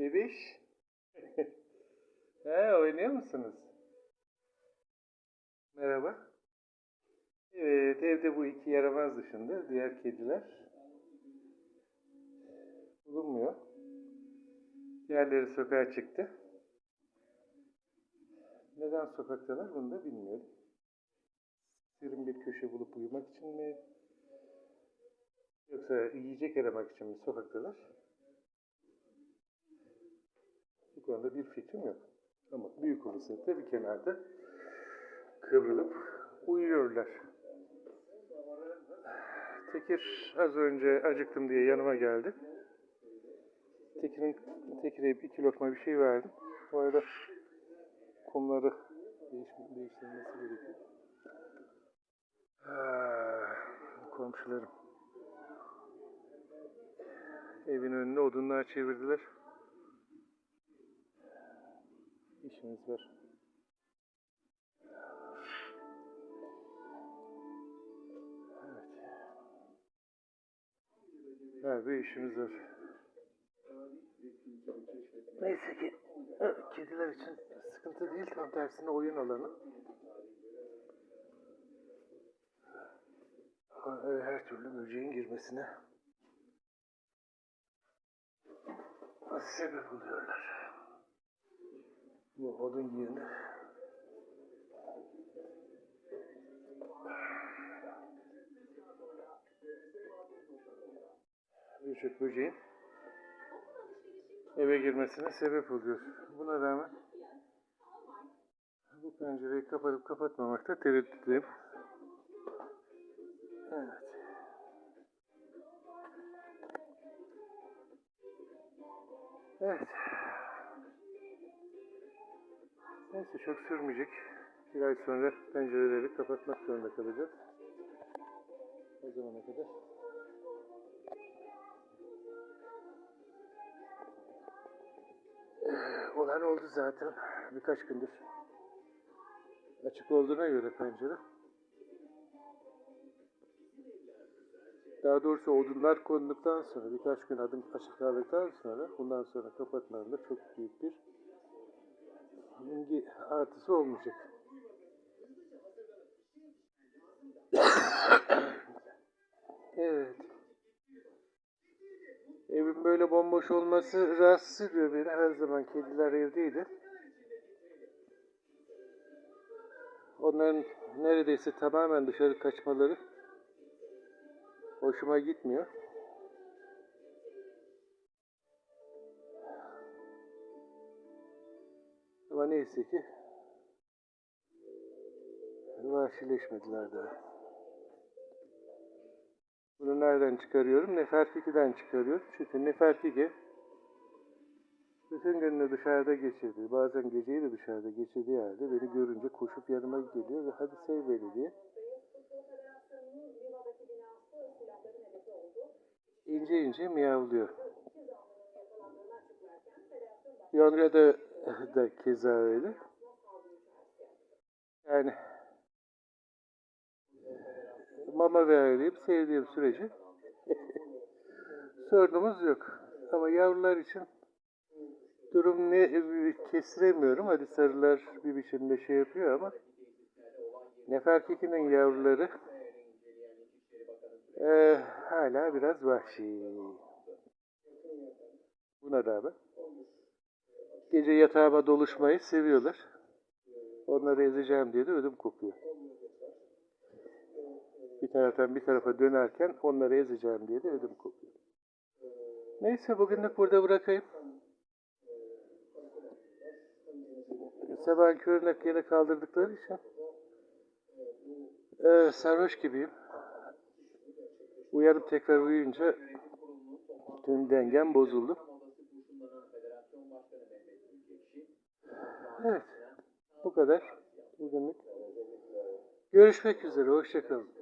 Bebiş. He, oynuyor musunuz? Merhaba. Evet, evde bu iki yaramaz dışında diğer kediler bulunmuyor. Diğerleri sokağa çıktı. Neden sokaktalar bunu da bilmiyorum. Serin bir köşe bulup uyumak için mi? Yoksa yiyecek aramak için mi sokaktalar? Konuda bir fikrim yok. Ama büyük olasılıkla bir kenarda kıvrılıp uyuyorlar. Tekir az önce acıktım diye yanıma geldi. Tekir'in Tekir'e iki lokma bir şey verdim. Bu arada kumları değiş, değiştirilmesi gerekiyor. Ah, komşularım. Evin önünde odunlar çevirdiler. İşimiz var. Evet. Evet, bir işimiz var. Neyse ki kediler için sıkıntı değil, tam tersine oyun alanı. Her türlü böceğin girmesine sebep oluyorlar. Bu odun yığını. Birçok böceğin eve girmesine sebep oluyor. Buna rağmen bu pencereyi kapatıp kapatmamakta tereddütlüyüm. Evet. Evet. Neyse çok sürmeyecek. Bir ay sonra pencereleri kapatmak zorunda kalacağız. O zamana kadar. Ee, Olan oldu zaten birkaç gündür. Açık olduğuna göre pencere. Daha doğrusu odunlar konduktan sonra birkaç gün adım açık kaldıktan sonra bundan sonra kapatmanın da çok büyük bir ilgi artısı olmayacak. evet. Evin böyle bomboş olması rahatsız ediyor beni. Her zaman kediler evdeydi. Onların neredeyse tamamen dışarı kaçmaları hoşuma gitmiyor. Neyse ki vahşileşmediler daha. Bunu nereden çıkarıyorum? Nefertiki'den çıkarıyorum. Çünkü Nefertiki bütün gününü dışarıda geçirdi. Bazen geceyi de dışarıda geçirdiği halde beni görünce koşup yanıma geliyor ve hadi sev beni diye. ince ince miyavlıyor. Londra'da da keza öyle. Yani mama verdiğim, sevdiğim sürece sorunumuz yok. Ama yavrular için durum ne kestiremiyorum. Hadi sarılar bir biçimde şey yapıyor ama Nefertiki'nin yavruları ee, hala biraz vahşi. Buna rağmen gece yatağıma doluşmayı seviyorlar. Onları ezeceğim diye de ödüm kopuyor. Bir taraftan bir tarafa dönerken onları ezeceğim diye de ödüm kopuyor. Neyse bugünlük burada bırakayım. Sabah körüne yine kaldırdıkları için ee, sarhoş gibiyim. Uyanıp tekrar uyuyunca tüm dengem bozuldu. Evet, bu kadar bugünlük. Görüşmek üzere, hoşçakalın.